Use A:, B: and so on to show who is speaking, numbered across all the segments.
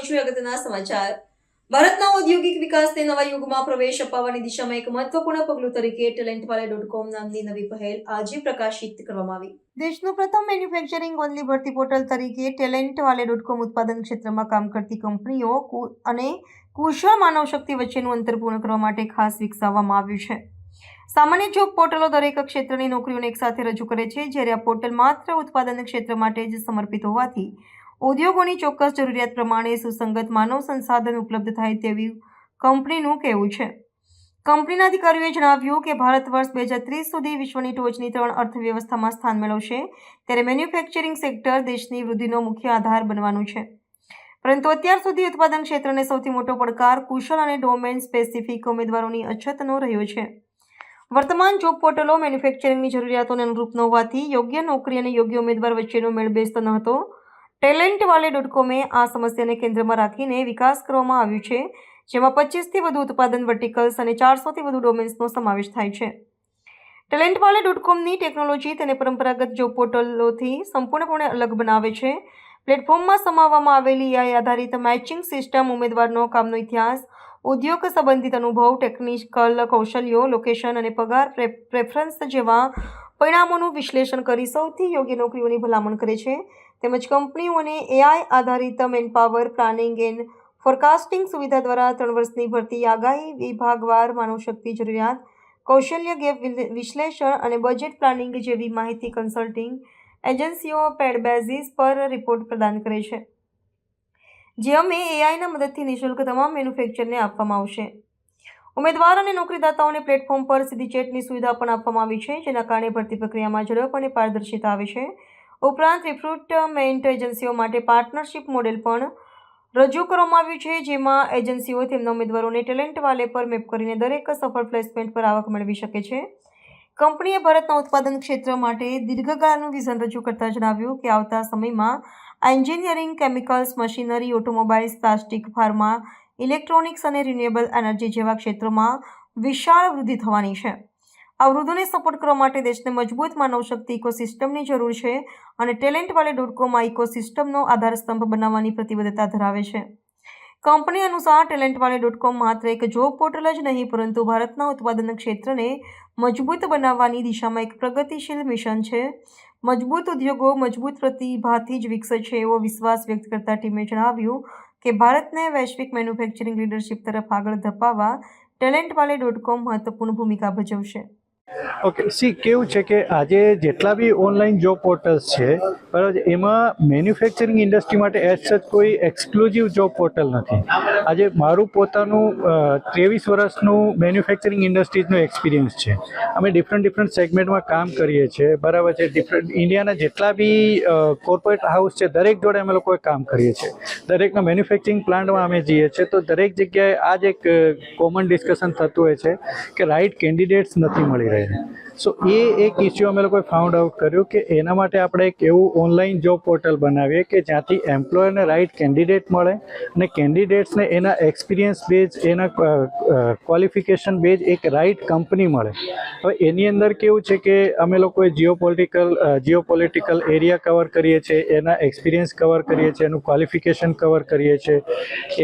A: આવે અગત્યના સમાચાર. ભારતના ઔદ્યોગિક વિકાસને નવા યુગમાં પ્રવેશ અપાવવાની દિશામાં એક મહત્વપૂર્ણ પગલું તરીકે ટેલેન્ટ વાલે ડોટ કોમ નામની નવી પહેલ આજે પ્રકાશિત કરવામાં આવી. દેશનું પ્રથમ મેન્યુફેક્ચરિંગ ઓનલી ભરતી પોર્ટલ તરીકે ટેલેન્ટ વાલે ડોટ કોમ ઉત્પાદન ક્ષેત્રમાં કામ કરતી કંપનીઓ અને કુશળ માનવ શક્તિ વચ્ચેનું અંતર પૂર્ણ કરવા માટે ખાસ વિકસાવવામાં આવ્યું છે. સામાન્ય જોબ પોર્ટલો દરેક ક્ષેત્રની નોકરીઓને એકસાથે રજૂ કરે છે, જ્યારે આ પોર્ટલ માત્ર ઉત્પાદન ક્ષેત્ર માટે જ સમર્પિત હોવાથી ઉદ્યોગોની ચોક્કસ જરૂરિયાત પ્રમાણે સુસંગત માનવ સંસાધન ઉપલબ્ધ થાય તેવી કંપનીનું કહેવું છે. કંપનીના અધિકારીઓએ જણાવ્યું કે ભારત વર્ષ બે હજાર ત્રીસ સુધી વિશ્વની ટોચની ત્રણ અર્થવ્યવસ્થામાં સ્થાન મેળવશે, ત્યારે મેન્યુફેક્ચરિંગ સેક્ટર દેશની વૃદ્ધિનો મુખ્ય આધાર બનવાનું છે. પરંતુ અત્યાર સુધી ઉત્પાદન ક્ષેત્રને સૌથી મોટો પડકાર કુશળ અને ડોમેન સ્પેસિફિક ઉમેદવારોની અછતનો રહ્યો છે. વર્તમાન જોબ પોર્ટલો મેન્યુફેક્ચરિંગની જરૂરિયાતોને અનુરૂપ ન હોવાથી યોગ્ય નોકરી અને યોગ્ય ઉમેદવાર વચ્ચેનો મેળ બેસતો ન હતો ટેલેન્ટ વાલે ડોટ કોમે આ સમસ્યાને કેન્દ્રમાં રાખીને વિકાસ કરવામાં આવ્યું છે, જેમાં પચીસથી વધુ ઉત્પાદન વર્ટિકલ્સ અને ચારસોથી વધુ ડોમેન્સનો સમાવેશ થાય છે. ટેલેન્ટ વાલે ડોટ કોમની ટેકનોલોજી તેને પરંપરાગત જોબ પોર્ટલોથી સંપૂર્ણપણે અલગ બનાવે છે. પ્લેટફોર્મમાં સમાવવામાં આવેલી AI આધારિત મેચિંગ સિસ્ટમ, ઉમેદવારનો કામનો ઇતિહાસ, ઉદ્યોગ સંબંધિત અનુભવ, ટેકનિકલ કૌશલ્યો, લોકેશન અને પગાર પ્રે- પ્રેફરન્સ જેવા પરિણામોનું વિશ્લેષણ કરી સૌથી યોગ્ય નોકરીઓની ભલામણ કરે છે. તેમજ કંપનીઓને એઆઈ આધારિત મેનપાવર પ્લાનિંગ એન્ડ ફોરકાસ્ટિંગ સુવિધા દ્વારા ત્રણ વર્ષની ભરતી આગાહી વિભાગવાર માનવશક્તિ જરૂરિયાત, કૌશલ્ય ગેપ વિશ્લેષણ અને બજેટ પ્લાનિંગ જેવી માહિતી કન્સલ્ટિંગ એજન્સીઓ પેડ બેઝિસ પર રિપોર્ટ પ્રદાન કરે છે. જે અમે એઆઈના મદદથી નિઃશુલ્ક તમામ મેન્યુફેક્ચરને આપવામાં આવશે. ઉમેદવાર અને નોકરીદાતાઓને પ્લેટફોર્મ પર સીધી ચેટની સુવિધા પણ આપવામાં આવી છે, જેના કારણે ભરતી પ્રક્રિયામાં ઝડપ અને પારદર્શિતા આવે છે. ઉપરાંત રિક્રુટમેન્ટ એજન્સીઓ માટે પાર્ટનરશિપ મોડેલ પણ રજૂ કરવામાં આવ્યું છે, જેમાં એજન્સીઓ તેમના ઉમેદવારોને ટેલેન્ટ વાલે પર મેપ કરીને દરેક સફળ પ્લેસમેન્ટ પર આવક મેળવી શકે છે. કંપનીએ ભારતના ઉત્પાદન ક્ષેત્ર માટે દીર્ઘકાળનું વિઝન રજૂ કરતાં જણાવ્યું કે આવતા સમયમાં engineering chemicals machinery automobiles plastic pharma electronics અને રિન્યુએબલ એનર્જી જેવા ક્ષેત્રોમાં વિશાળ વૃદ્ધિ થવાની છે. આ વૃદ્ધોને સપોર્ટ કરવા માટે દેશને મજબૂત માનવશક્તિ ઇકોસિસ્ટમની જરૂર છે અને ટેલેન્ટ વાલે ડોટ કોમ આ ઇકોસિસ્ટમનો આધારસ્તંભ બનાવવાની પ્રતિબદ્ધતા ધરાવે છે. કંપની અનુસાર ટેલેન્ટ વાલે ડોટ કોમ માત્ર એક જોબ પોર્ટલ જ નહીં, પરંતુ ભારતના ઉત્પાદન ક્ષેત્રને મજબૂત બનાવવાની દિશામાં એક પ્રગતિશીલ મિશન છે. મજબૂત ઉદ્યોગો મજબૂત પ્રતિભાથી જ વિકસે છે એવો વિશ્વાસ વ્યક્ત કરતા ટીમે જણાવ્યું કે ભારતને વૈશ્વિક મેન્યુફેક્ચરિંગ લીડરશિપ તરફ આગળ ધપાવવા ટેલેન્ટ વાલે ડોટ કોમ મહત્વપૂર્ણ ભૂમિકા ભજવશે.
B: ઓકે સી કેવું છે કે આજે જેટલા બી ઓનલાઈન જોબ પોર્ટલ્સ છે, બરાબર એમાં મેન્યુફેક્ચરિંગ ઇન્ડસ્ટ્રી માટે એઝ સચ કોઈ એક્સક્લુઝિવ જોબ પોર્ટલ નથી. આજે મારું પોતાનું ત્રેવીસ વર્ષનું મેન્યુફેક્ચરિંગ ઇન્ડસ્ટ્રીઝનો એક્સપિરિયન્સ છે. અમે ડિફરન્ટ ડિફરન્ટ સેગમેન્ટમાં કામ કરીએ છીએ. બરાબર છે ડિફરન્ટ ઇન્ડિયાના જેટલા બી કોર્પોરેટ હાઉસ છે, દરેક જોડે અમે લોકોએ કામ કરીએ છીએ. દરેકના મેન્યુફેક્ચરિંગ પ્લાન્ટમાં અમે જઈએ છીએ. તો દરેક જગ્યાએ આ જ એક કોમન ડિસ્કશન થતું હોય છે કે રાઇટ કેન્ડિડેટ્સ નથી મળી રહ્યા. સો એ એક ઇસ્યુ અમે લોકોએ ફાઉન્ડ આઉટ કર્યું કે એના માટે આપણે એક એવું ઓનલાઈન જોબ પોર્ટલ બનાવીએ કે જ્યાંથી એમ્પ્લોયરને રાઇટ કેન્ડિડેટ મળે અને કેન્ડિડેટ્સને એના એક્સપિરિયન્સ બેઝ એના ક્વોલિફિકેશન બેઝ એક રાઈટ કંપની મળે. હવે એની અંદર કેવું છે કે અમે લોકોએ geopolitical geopolitical area cover કરીએ છીએ, એના એક્સપિરિયન્સ કવર કરીએ છીએ, એનું ક્વોલિફિકેશન કવર કરીએ છીએ,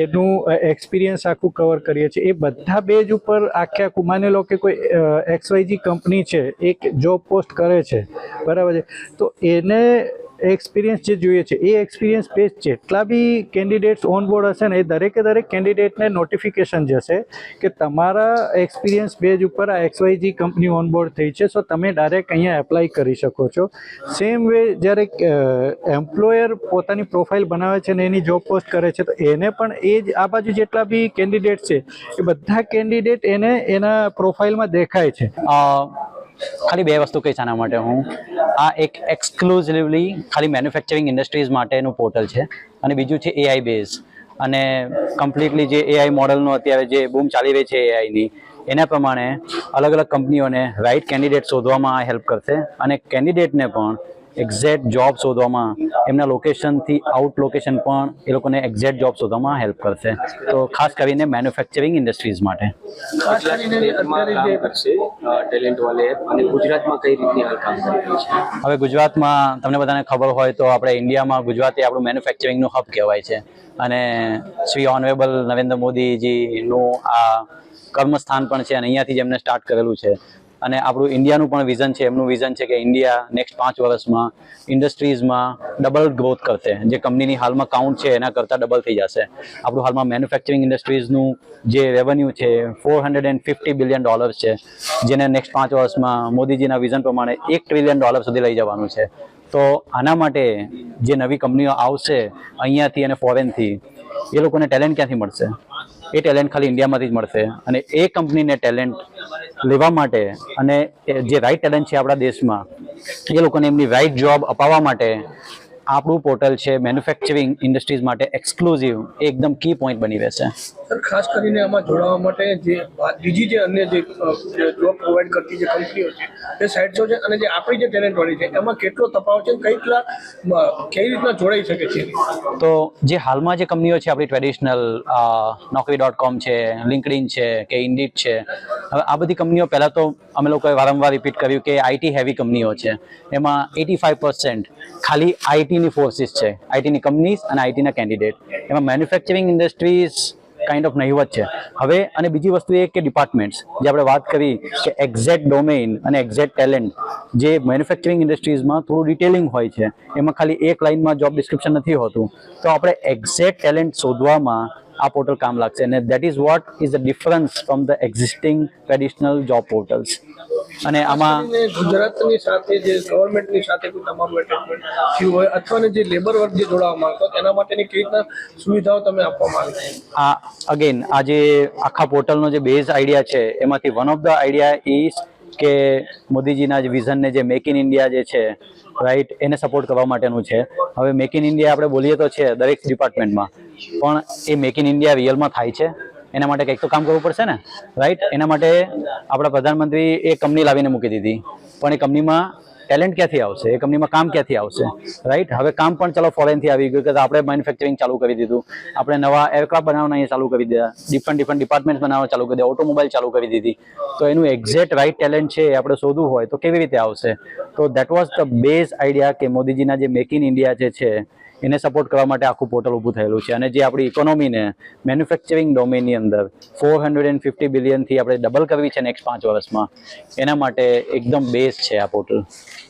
B: એનું એક્સપિરિયન્સ આખું કવર કરીએ છીએ. એ બધા બેઝ ઉપર આખે આખું, માની લો કે કોઈ એક્સવાયજી કંપની છે એક જોબ પોસ્ટ કરે છે. બરાબર છે? તો એને એક્સપિરિયન્સ જે જોઈએ છે, એ એક્સપિરિયન્સ પેજ જેટલા બી કેન્ડિડેટ્સ ઓન બોર્ડ હશે ને, એ દરેકે દરેક કેન્ડિડેટને નોટિફિકેશન જશે કે તમારા એક્સપિરિયન્સ પેજ ઉપર આ એક્સવાયજી કંપની ઓન બોર્ડ થઈ છે. સો તમે ડાયરેક્ટ અહીંયા એપ્લાય કરી શકો છો. સેમ વે જ્યારે એમ્પ્લોયર પોતાની પ્રોફાઇલ બનાવે છે ને, એની જોબ પોસ્ટ કરે છે, તો એને પણ એ જ, આ બાજુ જેટલા બી કેન્ડિડેટ છે, એ બધા કેન્ડિડેટ એને એના પ્રોફાઇલમાં દેખાય છે.
C: ખાલી બે વસ્તુ કહીશ આના માટે હું. આ એક એક્સક્લુઝિવલી ખાલી મેન્યુફેક્ચરિંગ ઇન્ડસ્ટ્રીઝ માટેનું પોર્ટલ છે અને બીજું છે એઆઈ બેઝ અને કમ્પ્લીટલી જે એઆઈ મોડલનો અત્યારે જે બૂમ ચાલી રહી છે એઆઈની એના પ્રમાણે અલગ અલગ કંપનીઓને રાઇટ કેન્ડિડેટ શોધવામાં હેલ્પ કરશે. અને કેન્ડિડેટને પણ એક્ઝેક્ટ જોબ શોધવામાં એમના લોકેશનથી આઉટ લોકેશન પણ એ લોકોને એક્ઝેક્ટ જોબ શોધવામાં હેલ્પ કરશે. તો ખાસ કરીને મેન્યુફેક્ચરિંગ ઇન્ડસ્ટ્રીઝ માટે. હવે ગુજરાતમાં તમને બધાને ખબર હોય તો આપણે ઇન્ડિયામાં ગુજરાત એ આપણું મેન્યુફેક્ચરિંગનું હબ કહેવાય છે. અને શ્રી ઓનરેબલ નરેન્દ્ર મોદીજીનું આ કર્મસ્થાન પણ છે અને અહીંયાથી જ એમને સ્ટાર્ટ કરેલું છે. અને આપણું ઇન્ડિયાનું પણ વિઝન છે, એમનું વિઝન છે કે ઇન્ડિયા નેક્સ્ટ પાંચ વર્ષમાં ઇન્ડસ્ટ્રીઝમાં ડબલ ગ્રોથ કરશે. જે કંપનીની હાલમાં કાઉન્ટ છે, એના કરતાં ડબલ થઈ જશે. આપણું હાલમાં મેન્યુફેક્ચરિંગ ઇન્ડસ્ટ્રીઝનું જે રેવન્યુ છે four hundred and fifty billion dollar છે. જેને નેક્સ્ટ પાંચ વર્ષમાં મોદીજીના વિઝન પ્રમાણે એક ટ્રિલિયન ડોલર સુધી લઈ જવાનું છે. તો આના માટે જે નવી કંપનીઓ આવશે, અહીંયાથી અને ફોરેનથી એ લોકોને ટેલેન્ટ ક્યાંથી મળશે? એ ટેલેન્ટ ખાલી ઇન્ડિયામાંથી જ મળશે. અને એ કંપનીને ટેલેન્ટ લેવા માટે અને જે રાઈટ ટેલેન્ટ છે આપણા દેશમાં, એ લોકોને એમની રાઈટ જોબ અપાવવા માટે આપણું પોર્ટલ છે મેન્યુફેક્ચરિંગ ઇન્ડસ્ટ્રીઝ માટે એક્સક્લુઝિવ એકદમ કી પોઈન્ટ બની રહેશે.
D: સર ખાસ કરીને આમાં જોડાવા માટે જે બીજી જે અન્ય જે જોબ પ્રોવાઈડ કરતી જે કંપનીઓ છે એ સાઇટ્સો છે અને જે આપણી જે ટેલેન્ટ વાળી છે એમાં કેટલો તફાવત છે રીતના કેવી રીતના જોડાઈ શકે છે?
C: તો જે હાલમાં જે કંપનીઓ છે આપણી ટ્રેડિશનલ નોકરી ડોટ કોમ છે લિંકડિન છે કે ઇન્ડિટ છે હવે આ બધી કંપનીઓ પહેલાં તો અમે લોકોએ વારંવાર રિપીટ કર્યું કે આઈટી હેવી કંપનીઓ છે. એમાં એટી ખાલી આઈટીની ફોર્સિસ છે. આઈટીની કંપનીઝ અને આઈટીના કેન્ડિડેટ એમાં મેન્યુફેક્ચરિંગ ઇન્ડસ્ટ્રીઝ કાઇન્ડ ઓફ નહીવત છે. હવે અને બીજી વસ્તુ એ કે ડિપાર્ટમેન્ટ્સ જે આપણે વાત કરી કે એક્ઝેક્ટ ડોમેઇન અને એક્ઝેક્ટ ટેલેન્ટ જે મેન્યુફેક્ચરિંગ ઇન્ડસ્ટ્રીઝમાં થોડું ડિટેલિંગ હોય છે. એમાં ખાલી એક લાઇનમાં જોબ ડિસ્ક્રિપ્શન નથી હોતું. તો આપણે એક્ઝેક્ટ ટેલેન્ટ શોધવામાં આ પોર્ટલ કામ લાગશે. અને that is what is the difference from the existing traditional job portals અને આમાં
D: ગુજરાતની સાથે જે ગવર્મેન્ટની સાથે કોઈ તમારું એટેચમેન્ટ થયું હોય અથવા જે લેબર વર્ગ જે જોડાવા માંગતો એના માટેની કેવી રીતના સુવિધાઓ તમે આપવા માંગો
C: આ અગેન આ જે આખા પોર્ટલનો જે બેઝ આઈડિયા છે એમાંથી one of the idea is કે મોદીજીના જે વિઝનને જે મેક ઇન ઇન્ડિયા જે છે રાઈટ એને સપોર્ટ કરવા માટેનું છે. હવે મેક ઇન ઇન્ડિયા આપણે બોલીએ તો છે દરેક ડિપાર્ટમેન્ટમાં પણ એ મેક ઇન ઇન્ડિયા રિયલમાં થાય છે. એના માટે કંઈક તો કામ કરવું પડશે ને? રાઈટ એના માટે આપણા પ્રધાનમંત્રી એ કંપની લાવીને મૂકી દીધી. પણ એ કંપનીમાં ટેલેન્ટ ક્યાંથી આવશે? એ કંપનીમાં કામ ક્યાંથી આવશે? રાઈટ હવે કામ પણ ચલો ફોરેનથી આવી ગયું કે આપણે મેન્યુફેક્ચરિંગ ચાલુ કરી દીધું. આપણે નવા એરક્રાફ્ટ બનાવવાના અહીંયા ચાલુ કરી દીધા. ડિફરન્ટ ડિફરન્ટ ડિપાર્ટમેન્ટ બનાવવા ચાલુ કરી દીધા. ઓટોમોબાઈલ ચાલુ કરી દીધી. તો એનું એક્ઝેક્ટ રાઈટ ટેલેન્ટ છે એ આપણે શોધવું હોય તો કેવી રીતે આવશે? તો that was the base idea કે મોદીજીના જે મેક ઇન ઇન્ડિયા જે છે એને સપોર્ટ કરવા માટે આખું પોર્ટલ ઊભું થયેલું છે. અને જે આપણી ઇકોનોમીને મેન્યુફેક્ચરિંગ ડોમેનની અંદર ફોર હંડ્રેડ એન્ડ ફિફ્ટી બિલિયનથી આપણે ડબલ કરવી છે નેક્સ્ટ પાંચ વર્ષમાં, એના માટે એકદમ બેઝ છે આ પોર્ટલ